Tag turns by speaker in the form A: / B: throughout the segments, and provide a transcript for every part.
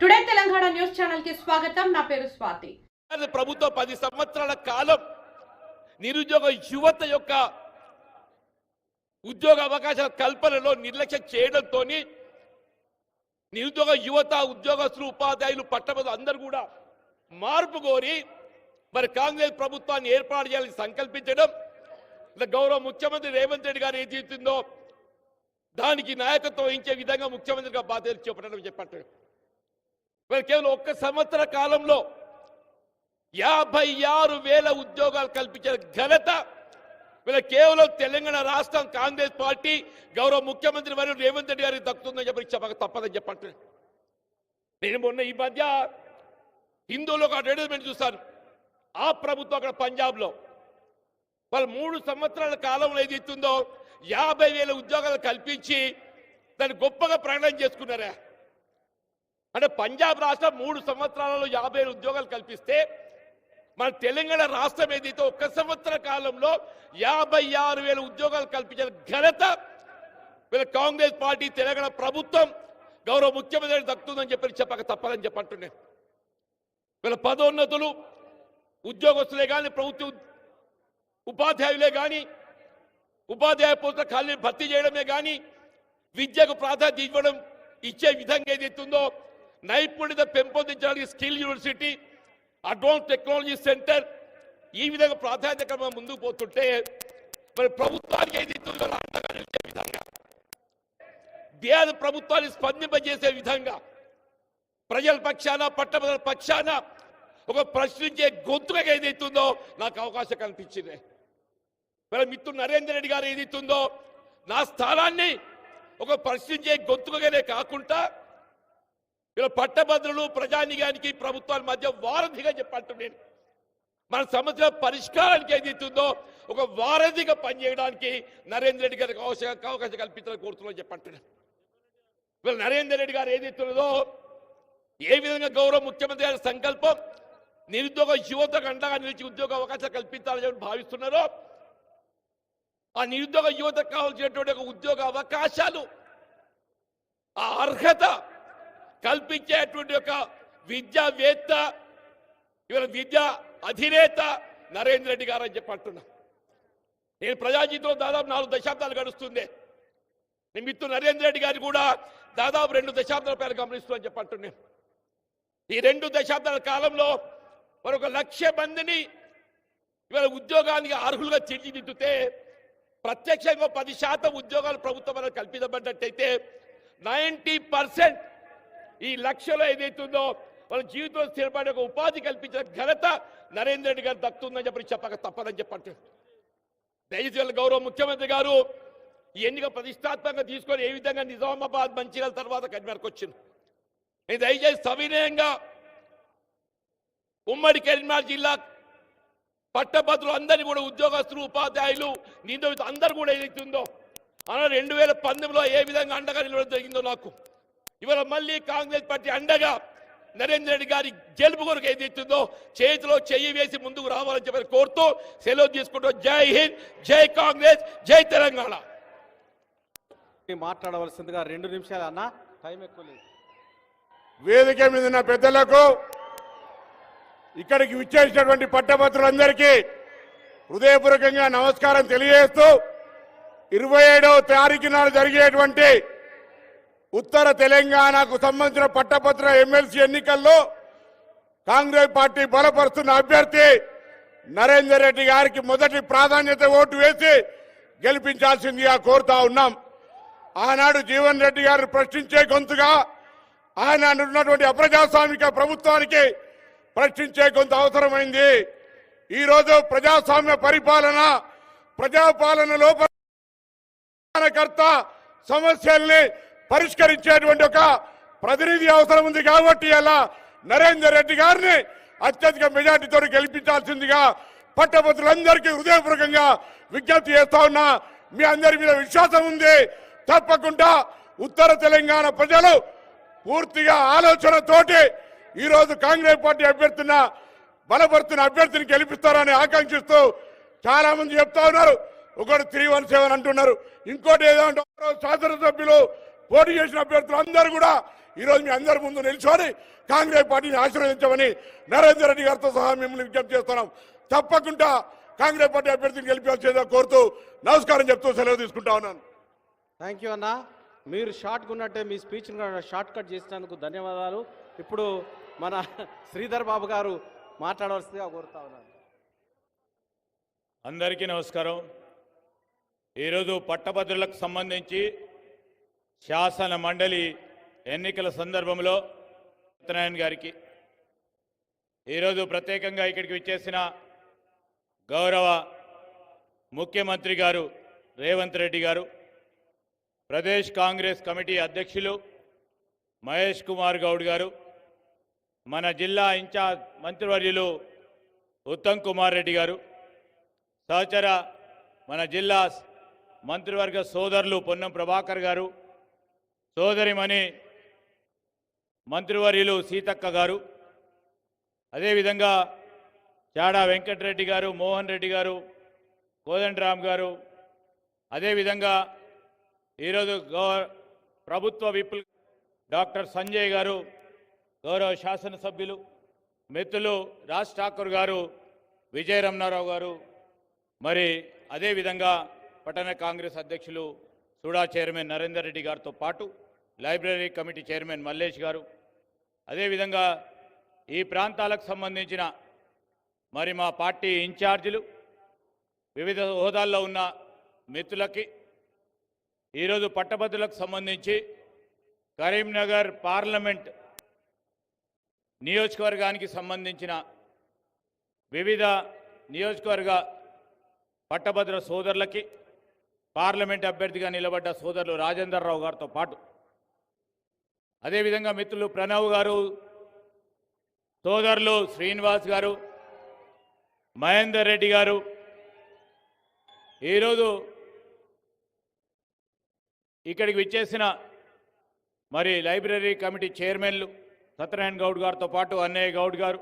A: Today Telangana news ఛానల్కి స్వాగతం. నా పేరు స్వాతి.
B: ప్రభుత్వం పది సంవత్సరాల కాలం నిరుద్యోగ యువత యొక్క ఉద్యోగ అవకాశాల కల్పనలో నిర్లక్ష్యం చేయడంతో నిరుద్యోగ యువత ఉద్యోగస్తులు ఉపాధ్యాయులు పట్టభద్రులు అందరూ కూడా మార్పు కోరి మరి కాంగ్రెస్ ప్రభుత్వాన్ని ఏర్పాటు చేయాలని సంకల్పించడం గౌరవ ముఖ్యమంత్రి రేవంత్ రెడ్డి గారు ఏం చేస్తుందో దానికి నాయకత్వం వహించే విధంగా ముఖ్యమంత్రిగా బాధ్యత చేపట్టడం చెప్పట్టు మరి కేవలం ఒక్క సంవత్సర కాలంలో యాభై ఆరు వేల ఉద్యోగాలు కల్పించిన ఘనత వీళ్ళ కేవలం తెలంగాణ రాష్ట్రం కాంగ్రెస్ పార్టీ గౌరవ ముఖ్యమంత్రి వారు రేవంత్ రెడ్డి గారికి దక్కుతుందని చెప్పి చెప్పక తప్పదని చెప్పండి. నేను మొన్న ఈ మధ్య హిందువులు ఒక అడ్వర్టైజ్మెంట్ చూస్తాను ఆ ప్రభుత్వం అక్కడ పంజాబ్లో. వాళ్ళు మూడు సంవత్సరాల కాలంలో ఏది ఇస్తుందో యాభై వేల ఉద్యోగాలు కల్పించి దాన్ని గొప్పగా ప్రకటన చేసుకున్నారా. అంటే పంజాబ్ రాష్ట్రం మూడు సంవత్సరాలలో యాభై ఉద్యోగాలు కల్పిస్తే మన తెలంగాణ రాష్ట్రం ఏదైతే ఒక్క సంవత్సర కాలంలో యాభై ఆరు వేల ఉద్యోగాలు కల్పించిన ఘనత వీళ్ళ కాంగ్రెస్ పార్టీ తెలంగాణ ప్రభుత్వం గౌరవ ముఖ్యమంత్రి దక్కుతుందని చెప్పి చెప్పక తప్పదని చెప్పంటున్నాను వీళ్ళ పదోన్నతులు ఉద్యోగస్తులే కానీ ప్రభుత్వ ఉపాధ్యాయులే కానీ ఉపాధ్యాయ పోస్టుల ఖాళీ భర్తీ చేయడమే కానీ విద్యకు ప్రాధాన్యత ఇవ్వడం ఇచ్చే విధంగా ఏదైతుందో నైపుణ్యత పెంపొందించడానికి skill university advance technology centre ఈ విధంగా ప్రాధాన్యత క్రమం ముందుకు పోతుంటే మరి ప్రభుత్వానికి ఏది నిలిచే విధంగా దేశ ప్రభుత్వాన్ని స్పందింపజేసే విధంగా ప్రజల పక్షాన పట్టభద్రుల పక్షాన ఒక ప్రశ్నించే గొంతుగా ఏదైతుందో నాకు అవకాశం కల్పించింది. మరి మిత్రుడు నరేందర్ రెడ్డి గారు ఏదైతుందో నా స్థానాన్ని ఒక ప్రశ్నించే గొంతుకగానే కాకుండా ఇలా పట్టభద్రులు ప్రజానిగానికి ప్రభుత్వాల మధ్య వారధిగా చెప్పంటున్నాను నేను మన సమస్య పరిష్కారానికి ఏదైతుందో ఒక వారధిగా పనిచేయడానికి నరేంద్ర రెడ్డి గారికి అవకాశం అవకాశం కల్పించాలని కోరుతున్నాను చెప్పంటున్నాను వీళ్ళు నరేందర్ రెడ్డి గారు ఏదైతున్నదో ఏ విధంగా గౌరవ ముఖ్యమంత్రి గారి సంకల్పం నిరుద్యోగ యువతకు అండగా నిలిచి ఉద్యోగ అవకాశాలు కల్పించాలని చెప్పి భావిస్తున్నారో ఆ నిరుద్యోగ యువతకు కావాల్సినటువంటి ఒక ఉద్యోగ అవకాశాలు ఆ అర్హత కల్పించేటువంటి ఒక విద్యావేత్త ఇవాళ విద్యా అధినేత నరేంద్ర రెడ్డి గారు అని చెప్పి అంటున్నా. నేను ప్రజాజీవితంలో దాదాపు నాలుగు దశాబ్దాలు గడుస్తుంది నేను మిత్రుడు నరేంద్ర రెడ్డి గారు కూడా దాదాపు రెండు దశాబ్దాల పేరు గమనిస్తూ అని చెప్పి అంటున్నాను ఈ రెండు దశాబ్దాల కాలంలో మరొక లక్ష మందిని ఇవాళ ఉద్యోగానికి అర్హులుగా తీర్చిదిద్దుతే ప్రత్యక్షంగా పది శాతం ఉద్యోగాలు ప్రభుత్వం మనకు కల్పించబడ్డట్టయితే నైంటీ పర్సెంట్ ఈ లక్షలో ఏదైతుందో వాళ్ళ జీవితంలో స్థిరపడే ఒక ఉపాధి కల్పించిన ఘనత నరేంద్ర రెడ్డి గారు దక్కుతుందని చెప్పి చెప్పక తప్పదని చెప్పండి. దయచేసి వాళ్ళ గౌరవ ముఖ్యమంత్రి గారు ఈ ఎన్నిక ప్రతిష్టాత్మకంగా తీసుకొని ఏ విధంగా నిజామాబాద్ మంచిర్యాల తర్వాత కన్వీనర్కి వచ్చింది. నేను దయచేసి సవినయంగా ఉమ్మడి కరీంనగర్ జిల్లా పట్టభద్రులు అందరినీ కూడా ఉద్యోగస్తులు ఉపాధ్యాయులు నిందితులు అందరూ కూడా ఏదైతుందో అలా రెండు వేల పంతొమ్మిదిలో ఏ విధంగా అండగా నిలవడం జరిగిందో నాకు ఇవాళ మళ్ళీ కాంగ్రెస్ పార్టీ అండగా నరేంద్ర రెడ్డి గారి గెలుపు కొరకు ఏదైతుందో చేతిలో చెయ్యి వేసి ముందుకు రావాలని చెప్పి కోరుతూ సెలవు తీసుకుంటూ జై హింద్ జై కాంగ్రెస్ జై తెలంగాణ.
C: మాట్లాడవలసిందిగా రెండు నిమిషాలు అన్న టైం ఎక్కువ లేదు.
D: వేదిక మీద ఉన్న పెద్దలకు ఇక్కడికి విచ్చేసినటువంటి పట్టభద్రులందరికీ హృదయపూర్వకంగా నమస్కారం తెలియజేస్తూ ఇరవై ఏడవ తారీఖు నాడు జరిగేటువంటి ఉత్తర తెలంగాణకు సంబంధించిన పట్టభద్ర ఎమ్మెల్సీ ఎన్నికల్లో కాంగ్రెస్ పార్టీ బలపరుస్తున్న అభ్యర్థి నరేందర్ రెడ్డి గారికి మొదటి ప్రాధాన్యత ఓటు వేసి గెలిపించాల్సిందిగా కోరుతా ఉన్నాం. ఆనాడు జీవన్ రెడ్డి గారిని ప్రశ్నించే గొంతుగా ఆయన ఉన్నటువంటి అప్రజాస్వామిక ప్రభుత్వానికి ప్రశ్నించే గొంతు అవసరమైంది. ఈ రోజు ప్రజాస్వామ్య పరిపాలన ప్రజాపాలన లోపల సమస్యల్ని పరిష్కరించేటువంటి ఒక ప్రతినిధి అవసరం ఉంది కాబట్టి అలా నరేందర్ రెడ్డి గారిని అత్యధిక మెజార్టీతో గెలిపించాల్సిందిగా పట్టభద్రులందరికీ హృదయపూర్వకంగా విజ్ఞప్తి చేస్తా ఉన్నా. మీ అందరి మీద విశ్వాసం ఉంది. తప్పకుండా ఉత్తర తెలంగాణ ప్రజలు పూర్తిగా ఆలోచనతోటి ఈరోజు కాంగ్రెస్ పార్టీ అభ్యర్థిన బలపడుతున్న అభ్యర్థిని గెలిపిస్తారని ఆకాంక్షిస్తూ చాలా మంది చెప్తా ఉన్నారు. ఒకటి త్రీ వన్ సెవెన్ అంటున్నారు. ఇంకోటి ఏదో అంటున్నారు శాసనసభ్యులు పోటీ చేసిన అభ్యర్థులు అందరూ కూడా ఈరోజు మీ అందరి ముందు నిల్చొని కాంగ్రెస్ పార్టీని ఆశీర్వదించమని నరేందర్ రెడ్డి గారితో సహా మిమ్మల్ని విజ్ఞప్తి చేస్తున్నాం. తప్పకుండా కాంగ్రెస్ పార్టీ అభ్యర్థిని గెలిపించాల్సిందిగా కోరుతూ నమస్కారం చెప్తూ సెలవు తీసుకుంటా ఉన్నాను.
C: థ్యాంక్ యూ అన్న. మీరు షార్ట్గా ఉన్నట్టే మీ స్పీచ్ని షార్ట్ కట్ చేసినందుకు ధన్యవాదాలు. ఇప్పుడు మన శ్రీధర్ బాబు గారు మాట్లాడవలసిందిగా కోరుతా ఉన్నాను.
E: అందరికీ నమస్కారం. ఈరోజు పట్టభద్రులకు సంబంధించి శాసన మండలి ఎన్నికల సందర్భంలో సత్యనారాయణ గారికి ఈరోజు ప్రత్యేకంగా ఇక్కడికి విచ్చేసిన గౌరవ ముఖ్యమంత్రి గారు రేవంత్ రెడ్డి గారు ప్రదేశ్ కాంగ్రెస్ కమిటీ అధ్యక్షులు మహేష్ కుమార్ గౌడ్ గారు మన జిల్లా ఇన్ఛార్జ్ మంత్రివర్యులు ఉత్తమ్ కుమార్ రెడ్డి గారు సహచర మన జిల్లా మంత్రివర్గ సోదరులు పొన్నం ప్రభాకర్ గారు సోదరిమణి మంత్రివర్యులు సీతక్క గారు అదేవిధంగా చాడా వెంకటరెడ్డి గారు మోహన్ రెడ్డి గారు కోదండరామ్ గారు అదేవిధంగా ఈరోజు గౌ ప్రభుత్వ విపుల్ డాక్టర్ సంజయ్ గారు గౌరవ శాసనసభ్యులు మిత్రులు రాజ్ ఠాకూర్ గారు విజయ రమణారావు గారు మరి అదేవిధంగా పట్టణ కాంగ్రెస్ అధ్యక్షులు సూడా చైర్మన్ నరేందర్ రెడ్డి గారితో పాటు లైబ్రరీ కమిటీ చైర్మన్ మల్లేష్ గారు. అదేవిధంగా ఈ ప్రాంతాలకు సంబంధించిన మరి మా పార్టీ ఇన్ఛార్జీలు వివిధ హోదాల్లో ఉన్న మిత్రులకి ఈరోజు పట్టభద్రులకు సంబంధించి కరీంనగర్ పార్లమెంట్ నియోజకవర్గానికి సంబంధించిన వివిధ నియోజకవర్గ పట్టభద్ర సోదరులకి పార్లమెంట్ అభ్యర్థిగా నిలబడ్డ సోదరులు రాజేందర్ రావు గారితో పాటు అదేవిధంగా మిత్రులు ప్రణవ్ గారు సోదరులు శ్రీనివాస్ గారు మహేందర్ రెడ్డి గారు ఈరోజు ఇక్కడికి విచ్చేసిన మరి లైబ్రరీ కమిటీ చైర్మన్లు సత్యనారాయణ గౌడ్ గారితో పాటు అన్నయ్య గౌడ్ గారు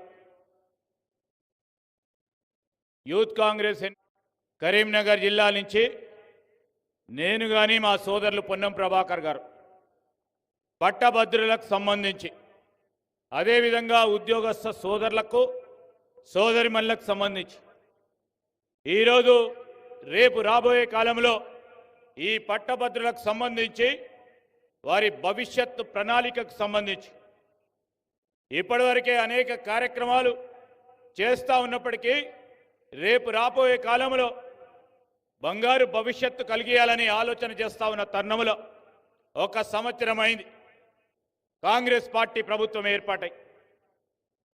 E: యూత్ కాంగ్రెస్ కరీంనగర్ జిల్లా నుంచి నేను కానీ మా సోదరులు పొన్నం ప్రభాకర్ గారు. పట్టభద్రులకు సంబంధించి. అదేవిధంగా ఉద్యోగస్థ సోదరులకు సోదరిమణులకు సంబంధించి. ఈరోజు రేపు రాబోయే కాలంలో ఈ పట్టభద్రులకు సంబంధించి వారి భవిష్యత్తు ప్రణాళికకు సంబంధించి. ఇప్పటివరకే అనేక కార్యక్రమాలు చేస్తూ ఉన్నప్పటికీ రేపు రాబోయే కాలంలో బంగారు భవిష్యత్తు కలిగేయాలని ఆలోచన చేస్తా ఉన్న తరుణంలో ఒక సంవత్సరం అయింది కాంగ్రెస్ పార్టీ ప్రభుత్వం ఏర్పాటై.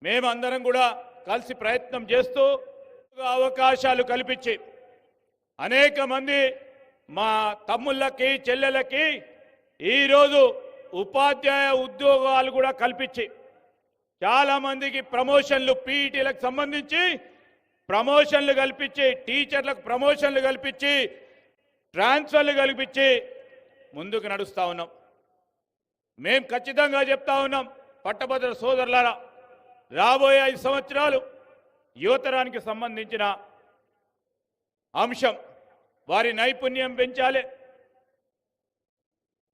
E: మేమందరం కూడా కలిసి ప్రయత్నం చేస్తూ అవకాశాలు కల్పించి అనేక మంది మా తమ్ముళ్ళకి చెల్లెలకి ఈరోజు ఉపాధ్యాయ ఉద్యోగాలు కూడా కల్పించి చాలామందికి ప్రమోషన్లు పీఈటీలకు సంబంధించి ప్రమోషన్లు కల్పించి టీచర్లకు ప్రమోషన్లు కల్పించి ట్రాన్స్ఫర్లు కల్పించి ముందుకు నడుస్తూ ఉన్నాం. మేం ఖచ్చితంగా చెప్తా ఉన్నాం. పట్టభద్ర సోదరులారా రాబోయే ఐదు సంవత్సరాలు యువతరానికి సంబంధించిన అంశం. వారి నైపుణ్యం పెంచాలి.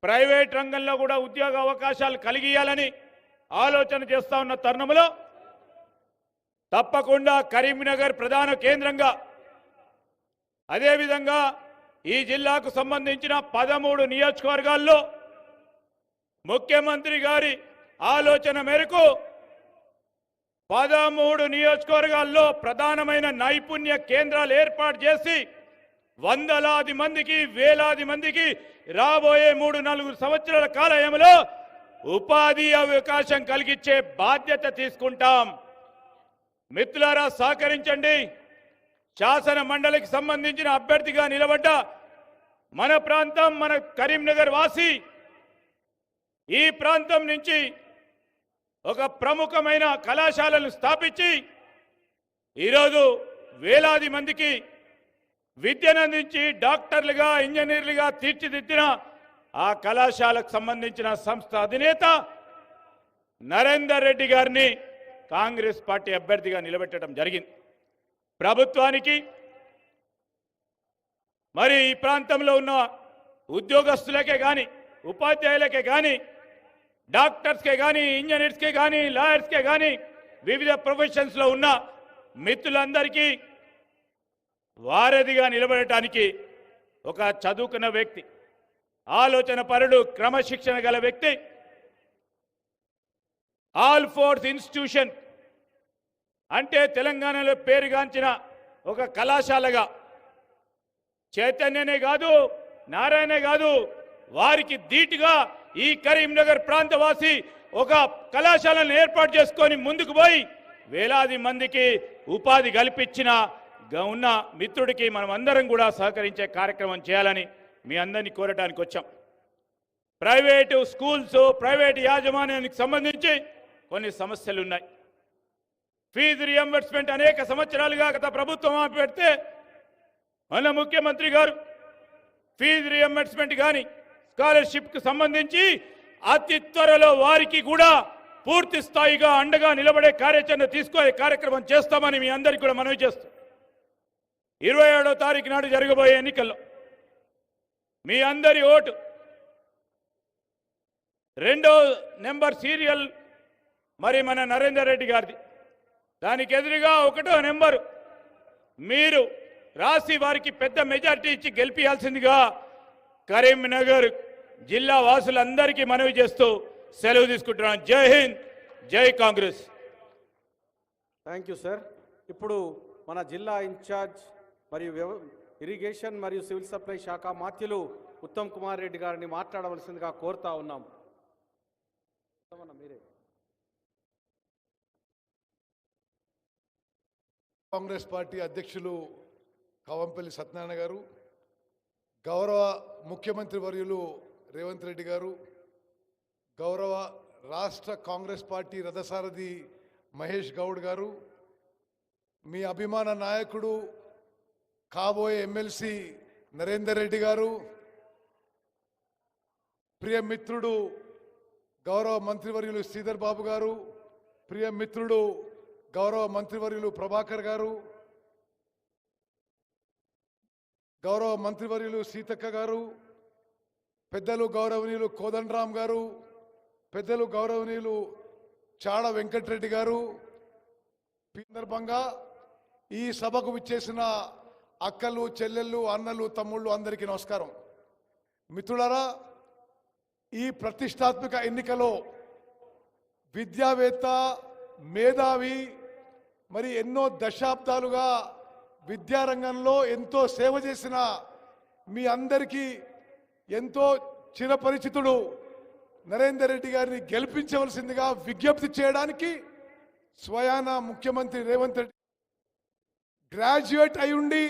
E: ప్రైవేట్ రంగంలో కూడా ఉద్యోగ అవకాశాలు కలిగియాలని ఆలోచన చేస్తా ఉన్న తరుణంలో తప్పకుండా కరీంనగర్ ప్రధాన కేంద్రంగా అదేవిధంగా ఈ జిల్లాకు సంబంధించిన పదమూడు నియోజకవర్గాల్లో ముఖ్యమంత్రి గారి ఆలోచన మేరకు పదమూడు నియోజకవర్గాల్లో ప్రధానమైన నైపుణ్య కేంద్రాలు ఏర్పాటు చేసి వందలాది మందికి వేలాది మందికి రాబోయే మూడు నలుగురు సంవత్సరాల కాలయంలో ఉపాధి అవకాశం కలిగించే బాధ్యత తీసుకుంటాం. మిత్రులారా సహకరించండి. శాసన మండలికి సంబంధించిన అభ్యర్థిగా నిలబడ్డ మన ప్రాంతం మన కరీంనగర్ వాసి ఈ ప్రాంతం నుంచి ఒక ప్రముఖమైన కళాశాలను స్థాపించి ఈరోజు వేలాది మందికి విద్యనందించి డాక్టర్లుగా ఇంజనీర్లుగా తీర్చిదిద్దిన ఆ కళాశాలకు సంబంధించిన సంస్థ అధినేత నరేందర్ రెడ్డి గారిని కాంగ్రెస్ పార్టీ అభ్యర్థిగా నిలబెట్టడం జరిగింది. ప్రభుత్వానికి మరి ఈ ప్రాంతంలో ఉన్న ఉద్యోగస్తులకే కానీ ఉపాధ్యాయులకే కానీ డాక్టర్స్కే కానీ ఇంజనీర్స్కే కానీ లాయర్స్కే కానీ వివిధ ప్రొఫెషన్స్లో ఉన్న మిత్రులందరికీ వారధిగా నిలబడటానికి ఒక చదువుకున్న వ్యక్తి ఆలోచన పరుడు క్రమశిక్షణ గల వ్యక్తి ఆల్ ఫోర్స్ ఇన్స్టిట్యూషన్ అంటే తెలంగాణలో పేరుగాంచిన ఒక కళాశాలగా. చైతన్యనే కాదు నారాయణే కాదు వారికి ధీటుగా ఈ కరీంనగర్ ప్రాంతవాసి ఒక కళాశాలను ఏర్పాటు చేసుకొని ముందుకు పోయి వేలాది మందికి ఉపాధి కల్పించిన ఉన్న మిత్రుడికి మనం అందరం కూడా సహకరించే కార్యక్రమం చేయాలని మీ అందరినీ కోరటానికి వచ్చాం. ప్రైవేటు స్కూల్స్ ప్రైవేటు యాజమాన్యానికి సంబంధించి కొన్ని సమస్యలు ఉన్నాయి. ఫీజు రియంబర్స్మెంట్ అనేక సంవత్సరాలుగా గత ప్రభుత్వం ఆపిపెడితే మన ముఖ్యమంత్రి గారు ఫీజు రియంబర్స్మెంట్ కానీ స్కాలర్షిప్కి సంబంధించి అతి త్వరలో వారికి కూడా పూర్తి స్థాయిగా అండగా నిలబడే కార్యాచరణ తీసుకునే కార్యక్రమం చేస్తామని మీ అందరికీ కూడా మనవి చేస్తాం ఇరవై ఏడో తారీఖు నాడు జరగబోయే ఎన్నికల్లో మీ అందరి ఓటు రెండో నెంబర్ సీరియల్ మరి మన నరేందర్ రెడ్డి గారిది. దానికి ఎదురుగా ఒకటో నెంబరు మీరు రాసి వారికి పెద్ద మెజార్టీ ఇచ్చి గెలిపించాల్సిందిగా కరీంనగర్ జిల్లా వాసులందరికీ మనవి చేస్తూ సెలవు తీసుకుంటున్నాను జై హింద్ జై కాంగ్రెస్.
C: Thank you sir. ఇప్పుడు మన జిల్లా ఇన్ఛార్జ్ మరియు వ్యవ- ఇరిగేషన్ మరియు సివిల్ సప్లై శాఖ మాత్యులు ఉత్తమ్ కుమార్ రెడ్డి గారిని మాట్లాడవలసిందిగా కోరుతా ఉన్నాం. మీరే.
F: కాంగ్రెస్ పార్టీ అధ్యక్షులు కవంపల్లి సత్యనారాయణ గారు గౌరవ ముఖ్యమంత్రి వర్యులు రేవంత్ రెడ్డి గారు గౌరవ రాష్ట్ర కాంగ్రెస్ పార్టీ రథసారథి మహేష్ గౌడ్ గారు మీ అభిమాన నాయకుడు కాబోయే ఎమ్మెల్సీ నరేందర్ రెడ్డి గారు ప్రియ మిత్రుడు గౌరవ మంత్రివర్యులు శ్రీధర్ బాబు గారు ప్రియ మిత్రుడు గౌరవ మంత్రివర్యులు ప్రభాకర్ గారు గౌరవ మంత్రివర్యులు సీతక్క గారు పెద్దలు గౌరవనీయులు కోదండరామ్ గారు పెద్దలు గౌరవనీయులు చాడ వెంకటరెడ్డి గారు సందర్భంగా ఈ సభకు విచ్చేసిన అక్కలు చెల్లెళ్ళు అన్నలు తమ్ముళ్ళు అందరికీ నమస్కారం. మిత్రులారా ఈ ప్రతిష్టాత్మక ఎన్నికలో విద్యావేత్త మేధావి మరి ఎన్నో దశాబ్దాలుగా విద్యారంగంలో ఎంతో సేవ చేసిన మీ అందరికీ ఎంతో చిరపరిచితుడు నరేందర్ రెడ్డి గారిని గెలిపించవలసిందిగా విజ్ఞప్తి చేయడానికి స్వయాన ముఖ్యమంత్రి రేవంత్ రెడ్డి గ్రాడ్యుయేట్ అయి ఉండి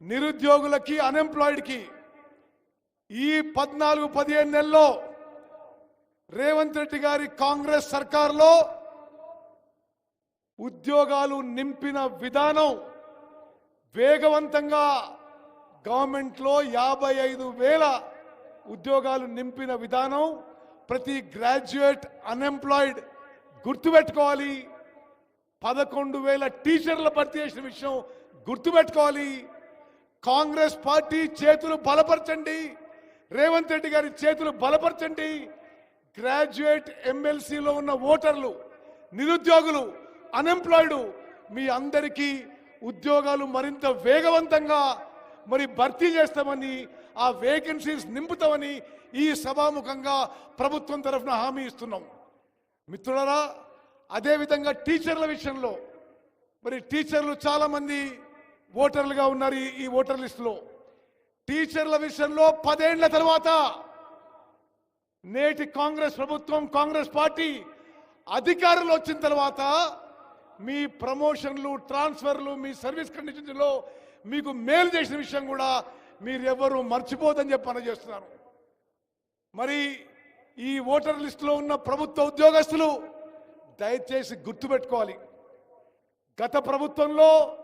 F: నిరుద్యోగులకి అన్ఎంప్లాయిడ్కి ఈ పద్నాలుగు పదిహేను నెలల్లో రేవంత్ రెడ్డి గారి కాంగ్రెస్ సర్కార్లో ఉద్యోగాలు నింపిన విధానం వేగవంతంగా గవర్నమెంట్లో యాభై ఐదు వేల ఉద్యోగాలు నింపిన విధానం ప్రతి గ్రాడ్యుయేట్ అన్ఎంప్లాయిడ్ గుర్తుపెట్టుకోవాలి. పదకొండు వేల టీచర్ల భర్తీ చేసిన విషయం గుర్తుపెట్టుకోవాలి. కాంగ్రెస్ పార్టీ చేతులు బలపరచండి. రేవంత్ రెడ్డి గారి చేతులు బలపరచండి. గ్రాడ్యుయేట్ ఎమ్మెల్సీలో ఉన్న ఓటర్లు నిరుద్యోగులు అన్ఎంప్లాయిడ్ మీ అందరికీ ఉద్యోగాలు మరింత వేగవంతంగా మరి భర్తీ చేస్తామని ఆ వేకెన్సీస్ నింపుతామని ఈ సభాముఖంగా ప్రభుత్వం తరఫున హామీ ఇస్తున్నాం. మిత్రులరా అదేవిధంగా టీచర్ల విషయంలో మరి టీచర్లు చాలామంది ఓటర్లుగా ఉన్నారు ఈ- ఓటర్ లిస్టులో. టీచర్ల విషయంలో పదేళ్ళ తర్వాత నేటి కాంగ్రెస్ ప్రభుత్వం కాంగ్రెస్ పార్టీ అధికారంలో వచ్చిన తర్వాత మీ ప్రమోషన్లు ట్రాన్స్ఫర్లు మీ సర్వీస్ కండిషన్స్లో మీకు మేలు చేసిన విషయం కూడా మీరు మర్చిపోదని చెప్పి పనిచేస్తున్నారు మరి ఈ ఓటర్ లిస్టులో ఉన్న ప్రభుత్వ ఉద్యోగస్తులు దయచేసి గుర్తుపెట్టుకోవాలి. గత ప్రభుత్వంలో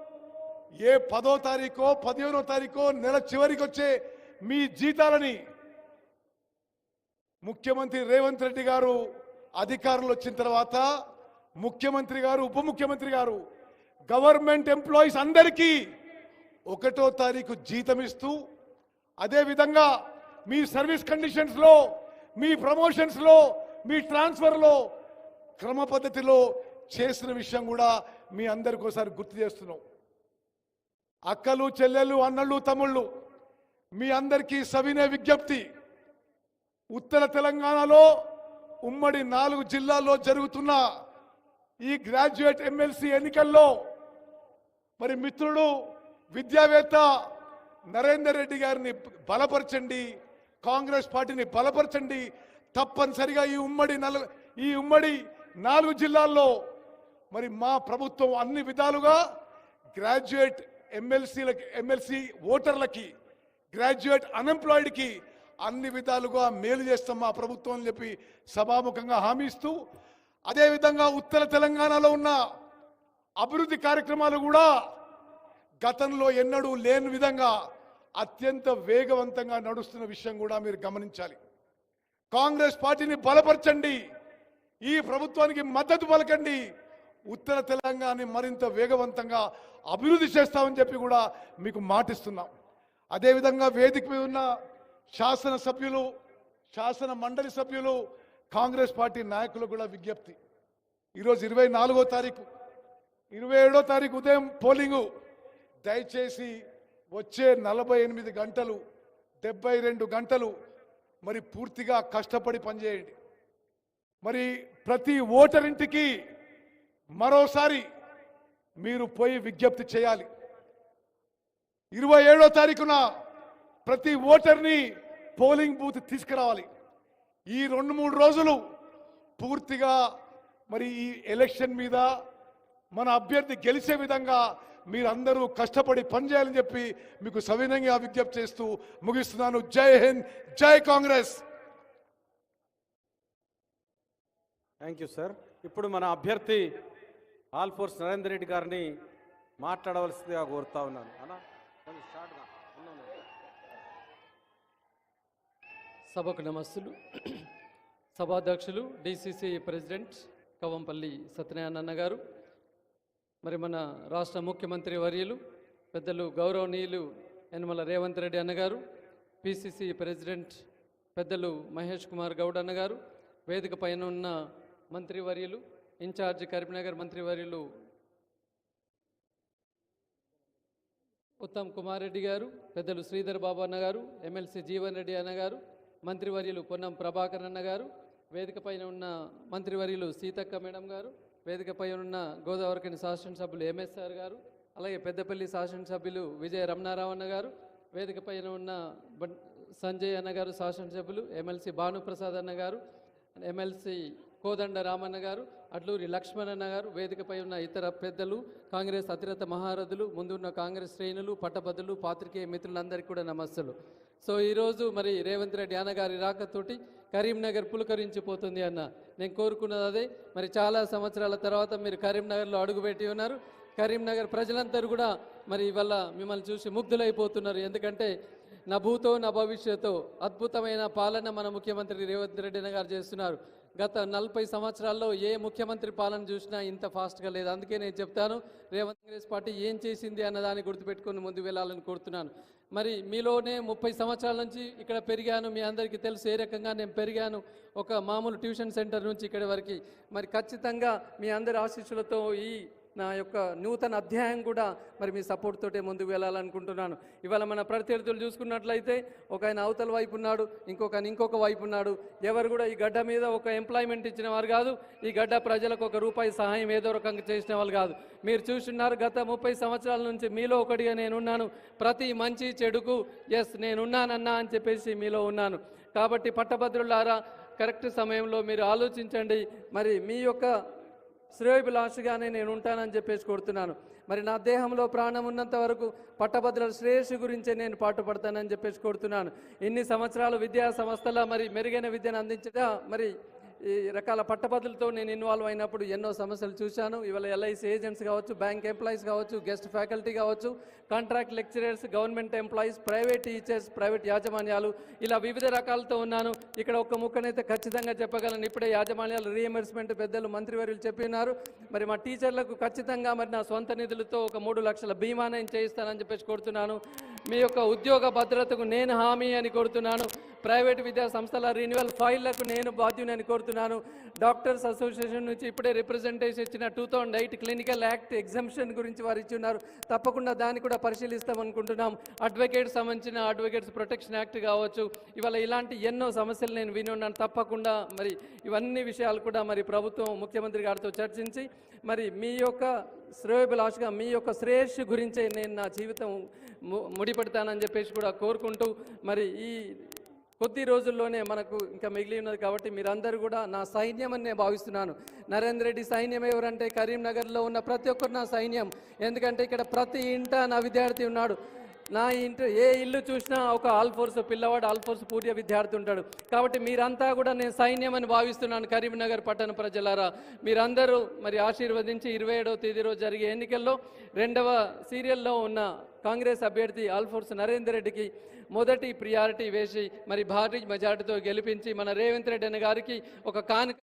F: ఏ పదో తారీఖో పదిహేనో తారీఖో నెల చివరికి వచ్చే మీ జీతాలని ముఖ్యమంత్రి రేవంత్ రెడ్డి గారు అధికారులు వచ్చిన తర్వాత ముఖ్యమంత్రి గారు ఉప ముఖ్యమంత్రి గారు గవర్నమెంట్ ఎంప్లాయీస్ అందరికీ ఒకటో తారీఖు జీతం ఇస్తూ అదేవిధంగా మీ సర్వీస్ కండిషన్స్లో మీ ప్రమోషన్స్లో మీ ట్రాన్స్ఫర్లో క్రమ పద్ధతిలో చేసిన విషయం కూడా మీ అందరికి ఒకసారి గుర్తు చేస్తున్నాం. అక్కలు చెల్లెలు అన్నళ్ళు తమ్ముళ్ళు మీ అందరికీ సవినే విజ్ఞప్తి. ఉత్తర తెలంగాణలో ఉమ్మడి నాలుగు జిల్లాల్లో జరుగుతున్న ఈ గ్రాడ్యుయేట్ ఎమ్మెల్సీ ఎన్నికల్లో మరి మిత్రుడు విద్యావేత్త నరేందర్ రెడ్డి గారిని బలపరచండి కాంగ్రెస్ పార్టీని బలపరచండి. తప్పనిసరిగా ఈ ఉమ్మడి నలు ఈ ఉమ్మడి నాలుగు జిల్లాల్లో మరి మా ప్రభుత్వం అన్ని విధాలుగా గ్రాడ్యుయేట్ ఎమ్మెల్సీలకి ఎమ్మెల్సీ ఓటర్లకి గ్రాడ్యుయేట్ అన్ఎంప్లాయిడ్కి అన్ని విధాలుగా మేలు చేస్తాం మా ప్రభుత్వం అని చెప్పి సభాముఖంగా హామీ ఇస్తూ అదేవిధంగా ఉత్తర తెలంగాణలో ఉన్న అభివృద్ధి కార్యక్రమాలు కూడా గతంలో ఎన్నడూ లేని విధంగా అత్యంత వేగవంతంగా నడుస్తున్న విషయం కూడా మీరు గమనించాలి. కాంగ్రెస్ పార్టీని బలపరచండి. ఈ ప్రభుత్వానికి మద్దతు పలకండి. ఉత్తర తెలంగాణని మరింత వేగవంతంగా అభివృద్ధి చేస్తామని చెప్పి కూడా మీకు మాటిస్తున్నాం. అదేవిధంగా వేదిక మీద ఉన్న శాసన సభ్యులు శాసన మండలి సభ్యులు కాంగ్రెస్ పార్టీ నాయకులు కూడా విజ్ఞప్తి. ఈరోజు ఇరవై నాలుగో తారీఖు. ఇరవై ఏడో తారీఖు ఉదయం పోలింగు. దయచేసి వచ్చే నలభై ఎనిమిది గంటలు డెబ్బై రెండు గంటలు మరి పూర్తిగా కష్టపడి పనిచేయండి. మరి ప్రతి ఓటరింటికి మరోసారి మీరు పోయి విజ్ఞప్తి చేయాలి. ఇరవై ఏడో తారీఖున ప్రతి ఓటర్ని పోలింగ్ బూత్ తీసుకురావాలి. ఈ రెండు మూడు రోజులు పూర్తిగా మరి ఈ ఎలక్షన్ మీద మన అభ్యర్థి గెలిచే విధంగా మీరందరూ కష్టపడి పనిచేయాలని చెప్పి మీకు సవినయంగా విజ్ఞప్తి చేస్తూ ముగిస్తున్నాను. జై హింద్ జై కాంగ్రెస్.
C: థ్యాంక్ యూ సార్ ఇప్పుడు మన అభ్యర్థి ఆల్ ఫోర్స్ నరేందర్ రెడ్డి గారిని మాట్లాడవలసిందిగా కోరుతా ఉన్నాను.
G: సభకు నమస్తులు సభాధ్యక్షులు డిసిసి ప్రెసిడెంట్ కవంపల్లి సత్యనారాయణ అన్న గారు. మరి మన రాష్ట్ర ముఖ్యమంత్రి వర్యులు పెద్దలు గౌరవనీయులు యనమల రేవంత్ రెడ్డి అన్నగారు పిసిసి ప్రెసిడెంట్ పెద్దలు మహేష్ కుమార్ గౌడ్ అన్నగారు వేదిక పైన ఉన్న మంత్రివర్యులు ఇన్ఛార్జ్ కరీంనగర్ మంత్రివర్యులు ఉత్తమ్ కుమార్ రెడ్డి గారు పెద్దలు శ్రీధర్ బాబు అన్న గారు ఎమ్మెల్సీ జీవన్ రెడ్డి అన్న గారు మంత్రివర్యులు పొన్నం ప్రభాకర్ అన్న గారు వేదిక పైన ఉన్న మంత్రివర్యులు సీతక్క మేడం గారు వేదికపై ఉన్న గోదావరికని శాసనసభ్యులు ఎంఎస్ఆర్ గారు అలాగే పెద్దపల్లి శాసనసభ్యులు విజయ రమణారావణ గారు వేదికపై ఉన్న సంజయ్ అన్న గారు శాసనసభ్యులు ఎమ్మెల్సీ భానుప్రసాద్ అన్న గారు ఎమ్మెల్సీ కోదండ రామన్న గారు అడ్లూరి లక్ష్మణ్ అన్న గారు వేదికపై ఉన్న ఇతర పెద్దలు కాంగ్రెస్ అతిరత మహారథులు ముందున్న కాంగ్రెస్ శ్రేణులు పట్టభద్రులు పాత్రికేయ మిత్రులందరికీ కూడా నమస్సులు. సో ఈరోజు మరి రేవంత్ రెడ్డి అన్నగారి రాకతోటి కరీంనగర్ పులకరించిపోతుంది అన్న. నేను కోరుకున్నది అదే. మరి చాలా సంవత్సరాల తర్వాత మీరు కరీంనగర్లో అడుగుపెట్టి ఉన్నారు. కరీంనగర్ ప్రజలందరూ కూడా మరి ఇవాళ మిమ్మల్ని చూసి ముగ్ధులైపోతున్నారు. ఎందుకంటే నా భూతో నా భవిష్యత్తు అద్భుతమైన పాలన మన ముఖ్యమంత్రి రేవంత్ రెడ్డి గారు చేస్తున్నారు. గత నలభై సంవత్సరాల్లో ఏ ముఖ్యమంత్రి పాలన చూసినా ఇంత ఫాస్ట్గా లేదు. అందుకే నేను చెప్తాను రేవంత్ కాంగ్రెస్ పార్టీ ఏం చేసింది అన్నదాన్ని గుర్తుపెట్టుకొని ముందు వెళ్ళాలని కోరుతున్నాను. మరి మీలోనే ముప్పై సంవత్సరాల నుంచి ఇక్కడ పెరిగాను మీ అందరికీ తెలుసు ఏ రకంగా నేను పెరిగాను. ఒక మామూలు ట్యూషన్ సెంటర్ నుంచి ఇక్కడి వరకు. మరి ఖచ్చితంగా మీ అందరి ఆశీస్సులతో ఈ నా యొక్క నూతన అధ్యాయం కూడా మరి మీ సపోర్ట్ తోటే ముందుకు వెళ్ళాలనుకుంటున్నాను. ఇవాళ మన ప్రత్యర్థులు చూసుకున్నట్లయితే ఒక ఆయన అవతల వైపు ఉన్నాడు ఇంకొక ఆయన ఇంకొక వైపు ఉన్నాడు. ఎవరు కూడా ఈ గడ్డ మీద ఒక ఎంప్లాయ్మెంట్ ఇచ్చిన వారు కాదు ఈ గడ్డ ప్రజలకు ఒక రూపాయి సహాయం ఏదో రకంగా చేసిన వాళ్ళు కాదు. మీరు చూస్తున్నారు గత ముప్పై సంవత్సరాల నుంచి మీలో ఒకటిగా నేనున్నాను. ప్రతి మంచి చెడుకు ఎస్ నేనున్నానన్నా అని చెప్పేసి మీలో ఉన్నాను. కాబట్టి పట్టభద్రులారా కరెక్ట్ సమయంలో మీరు ఆలోచించండి. మరి మీ యొక్క శ్రేయోభిలాషిగానే నేను ఉంటానని చెప్పేసి కోరుతున్నాను మరి నా దేహంలో ప్రాణం ఉన్నంత వరకు పట్టభద్రుల శ్రేయస్సు గురించే నేను పాటుపడతానని చెప్పేసి కోరుతున్నాను ఇన్ని సంవత్సరాలు విద్యా సంస్థల మరి మెరుగైన విద్యను అందించగా మరి ఈ రకాల పట్టభద్రులతో నేను ఇన్వాల్వ్ అయినప్పుడు ఎన్నో సమస్యలు చూశాను. ఇవాళ ఎల్ఐసి ఏజెంట్స్ కావచ్చు బ్యాంక్ ఎంప్లాయీస్ కావచ్చు గెస్ట్ ఫ్యాకల్టీ కావచ్చు contract lecturers government employees private teachers private యాజమాన్యాలు ఇలా వివిధ రకాలతో ఉన్నాను. ఇక్కడ ఒక ముక్కనైతే ఖచ్చితంగా చెప్పగలను. ఇప్పుడే యాజమాన్యాలు రీఎంబర్స్మెంట్ పెద్దలు మంత్రివర్యులు చెప్పినారు మరి మా టీచర్లకు ఖచ్చితంగా మరి నా సొంత నిధులతో ఒక మూడు లక్షల బీమా నేను చేయిస్తానని చెప్పేసి కోరుతున్నాను. మీ యొక్క ఉద్యోగ భద్రతకు నేను హామీ అని కోరుతున్నాను. ప్రైవేట్ విద్యా సంస్థల రెన్యువల్ ఫైళ్ళకు నేను బాధ్యునని కోరుతున్నాను. డాక్టర్స్ అసోసియేషన్ నుంచి ఇప్పుడే రిప్రజెంటేషన్ ఇచ్చిన two thousand eight clinical act exemption గురించి వారు ఇచ్చున్నారు తప్పకుండా దాన్ని కూడా పరిశీలిస్తాం అనుకుంటున్నాం అడ్వకేట్స్ సంబంధించిన అడ్వకేట్స్ ప్రొటెక్షన్ యాక్ట్ కావచ్చు. ఇవాళ ఇలాంటి ఎన్నో సమస్యలు నేను విని ఉన్నాను. తప్పకుండా మరి ఇవన్నీ విషయాలు కూడా మరి ప్రభుత్వం ముఖ్యమంత్రి గారితో చర్చించి మరి మీ యొక్క శ్రేయోభిలాషగా మీ యొక్క శ్రేయస్సు గురించే నేను నా జీవితం ము- ముడిపెడతానని చెప్పేసి కూడా కోరుకుంటూ మరి ఈ కొద్ది రోజుల్లోనే మనకు ఇంకా మిగిలి ఉన్నది కాబట్టి మీరందరూ కూడా నా సైన్యం అని నేను భావిస్తున్నాను. నరేంద్ర రెడ్డి సైన్యం ఎవరంటే కరీంనగర్లో ఉన్న ప్రతి ఒక్కరు నా సైన్యం. ఎందుకంటే ఇక్కడ ప్రతి ఇంట నా విద్యార్థి ఉన్నాడు. నా ఇంటి ఏ ఇల్లు చూసినా ఒక ఆల్ఫోర్స్ పిల్లవాడు ఆల్ఫోర్స్ పూర్య విద్యార్థి ఉంటాడు. కాబట్టి మీరంతా కూడా నేను సైన్యం అని భావిస్తున్నాను కరీంనగర్ పట్టణ ప్రజలారా. మీరందరూ మరి ఆశీర్వదించి ఇరవై ఏడవ తేదీ రోజు జరిగే ఎన్నికల్లో రెండవ సీరియల్లో ఉన్న కాంగ్రెస్ అభ్యర్థి ఆల్ఫోర్స్ నరేందర్ రెడ్డికి మొదటి ప్రియారిటీ వేసి మరి భారీ మెజార్టీతో గెలిపించి మన రేవంత్ రెడ్డి అన్న గారికి ఒక కానుక